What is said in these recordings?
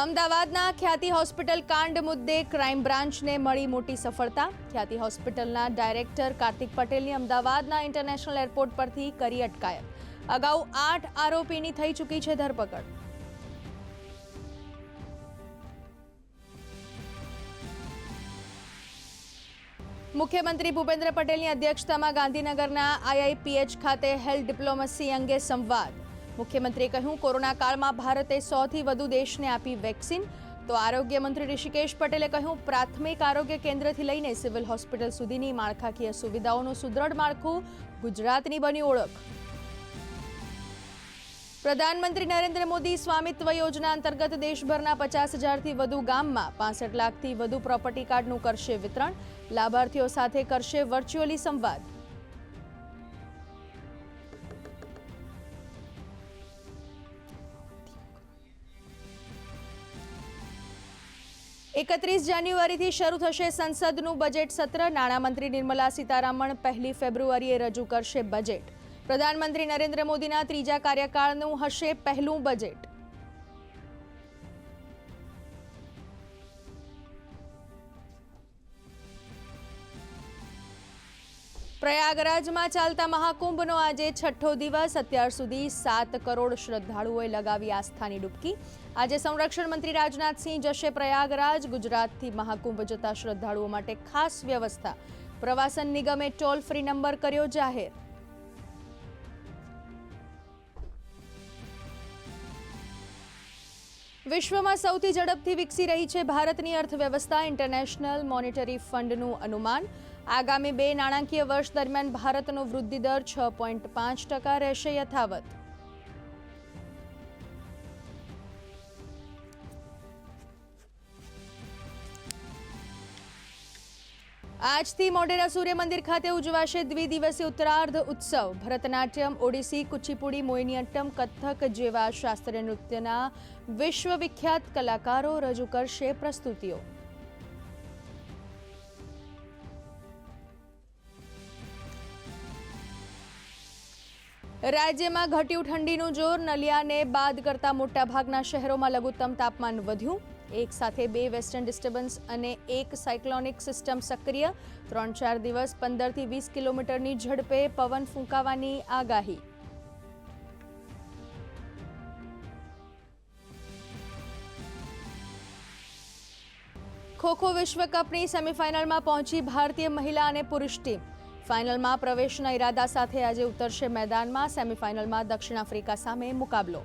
અમદાવાદના ખ્યાતિ હોસ્પિટલ કાંડ મુદ્દે ક્રાઇમ બ્રાન્ચને મળી મોટી સફળતા. ખ્યાતિ હોસ્પિટલના ડાયરેક્ટર કાર્તિક પટેલની અમદાવાદના ઇન્ટરનેશનલ એરપોર્ટ પરથી કરી અટકાયત. અગાઉ આઠ આરોપીની થઈ ચૂકી છે ધરપકડ. મુખ્યમંત્રી ભૂપેન્દ્ર પટેલની અધ્યક્ષતામાં ગાંધીનગરના આઈઆઈપીએચ ખાતે હેલ્થ ડિપ્લોમસી અંગે સંવાદ. મુખ્યમંત્રીએ કહ્યું, કોરોના કાળમાં ભારતે સૌથી વધુ દેશને આપી વેક્સિન. તો આરોગ્ય મંત્રી ઋષિકેશ પટેલે કહ્યું, પ્રાથમિક આરોગ્ય કેન્દ્રથી લઈને સિવિલ હોસ્પિટલ સુધીની માળખાકીય સુવિધાઓનું સુદૃઢ માળખું ગુજરાતની બની ઓળખ. પ્રધાનમંત્રી નરેન્દ્ર મોદી સ્વામિત્વ યોજના અંતર્ગત દેશભરના પચાસ હજારથી વધુ ગામમાં પાસઠ લાખથી વધુ પ્રોપર્ટી કાર્ડનું કરશે વિતરણ. લાભાર્થીઓ સાથે કરશે વર્ચ્યુઅલી સંવાદ. એકત્રીસ જાન્યુઆરીથી શરૂ થશે સંસદનું બજેટ સત્ર. નાણામંત્રી નિર્મલા સીતારામન પહેલી ફેબ્રુઆરીએ રજૂ કરશે બજેટ. પ્રધાનમંત્રી નરેન્દ્ર મોદીના ત્રીજા કાર્યકાળનું હશે પહેલું બજેટ. પ્રયાગરાજમાં ચાલતા મહાકુંભનો આજે છઠ્ઠો દિવસ. અત્યાર સુધી સાત કરોડ શ્રદ્ધાળુઓએ લગાવી આસ્થાની ડૂબકી. આજે સંરક્ષણ મંત્રી રાજનાથસિંહ જશે પ્રયાગરાજ. ગુજરાતથી મહાકુંભ જતા શ્રદ્ધાળુઓ માટે ખાસ વ્યવસ્થા. પ્રવાસન નિગમે ટોલ ફ્રી નંબર કર્યો જાહેર. વિશ્વમાં સૌથી ઝડપથી વિકસી રહી છે ભારતની અર્થવ્યવસ્થા. ઇન્ટરનેશનલ મોનિટરી ફંડનું અનુમાન. આગામી બે નાણાકીય વર્ષ દરમિયાન ભારતનો વૃદ્ધિ દર છ પોઈન્ટ પાંચ ટકા રહેશે યથાવત. આજથી મોઢેરા સૂર્ય મંદિર ખાતે ઉજવાશે દ્વિદિવસીય ઉત્તરાર્ધ ઉત્સવ. ભરતનાટ્યમ, ઓડિસી, કુચીપુડી મોહિનીઅટ્ટમ કથક જેવા શાસ્ત્રીય નૃત્યના વિશ્વવિખ્યાત કલાકારો રજૂ કરશે પ્રસ્તુતિઓ. રાજ્યમાં ઘટ્યું ઠંડીનું જોર, નલિયાને બાદ કરતા મોટાભાગના શહેરોમાં લઘુત્તમ તાપમાન વધ્યું. એક સાથે બે વેસ્ટર્ન ડિસ્ટર્બન્સ અને એક સાયક્લોનિક સિસ્ટમ સક્રિય. ત્રણ ચાર દિવસ પંદરથી વીસ કિલોમીટરની ઝડપે પવન ફૂંકાવાની આગાહી. ખોખો વિશ્વ કપની સેમીફાઇનલમાં પહોંચી ભારતીય મહિલા અને પુરુષ ટીમ. ફાઇનલમાં પ્રવેશના ઈરાદા સાથે આજે ઉતરશે મેદાનમાં, સેમીફાઇનલમાં દક્ષિણ આફ્રિકા સામે મુકાબલો.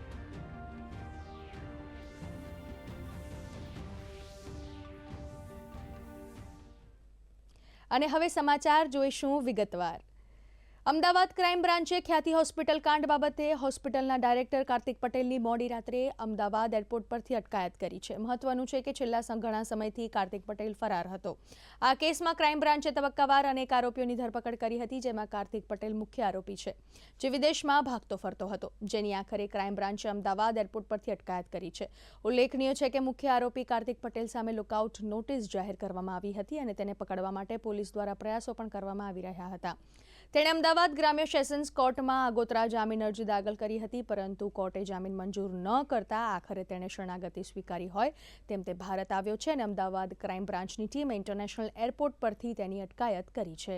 અને હવે સમાચાર, જોઈશું વિગતવાર. અમદાવાદ ક્રાઇમ બ્રાન્ચે ખ્યાતિ હોસ્પિટલ કાંડ બાબતે હોસ્પિટલના ડાયરેક્ટર કાર્તિક પટેલની મોડી રાત્રે અમદાવાદ એરપોર્ટ પરથી અટકાયત કરી છે. મહત્વનું છે કે છેલ્લા ઘણા સમયથી કાર્તિક પટેલ ફરાર હતો. આ કેસમાં ક્રાઇમ બ્રાન્ચે તબક્કાવાર અનેક આરોપીઓની ધરપકડ કરી હતી, જેમાં કાર્તિક પટેલ મુખ્ય આરોપી છે, જે વિદેશમાં ભાગતો ફરતો હતો, જેની આખરે ક્રાઇમ બ્રાન્ચે અમદાવાદ એરપોર્ટ પરથી અટકાયત કરી છે. ઉલ્લેખનીય છે કે મુખ્ય આરોપી કાર્તિક પટેલ સામે લુકઆઉટ નોટિસ જાહેર કરવામાં આવી હતી અને તેને પકડવા માટે પોલીસ દ્વારા પ્રયાસો પણ કરવામાં આવી રહ્યા હતા. તેણે અમદાવાદ ગ્રામ્ય સેશન્સ કોર્ટમાં આગોતરા જામીન અરજી દાખલ કરી હતી, પરંતુ કોર્ટે જામીન મંજૂર ન કરતા આખરે તેણે શરણાગતિ સ્વીકારી હોય તેમ તે ભારત આવ્યો છે અને અમદાવાદ ક્રાઇમ બ્રાન્ચની ટીમે ઇન્ટરનેશનલ એરપોર્ટ પરથી તેની અટકાયત કરી છે.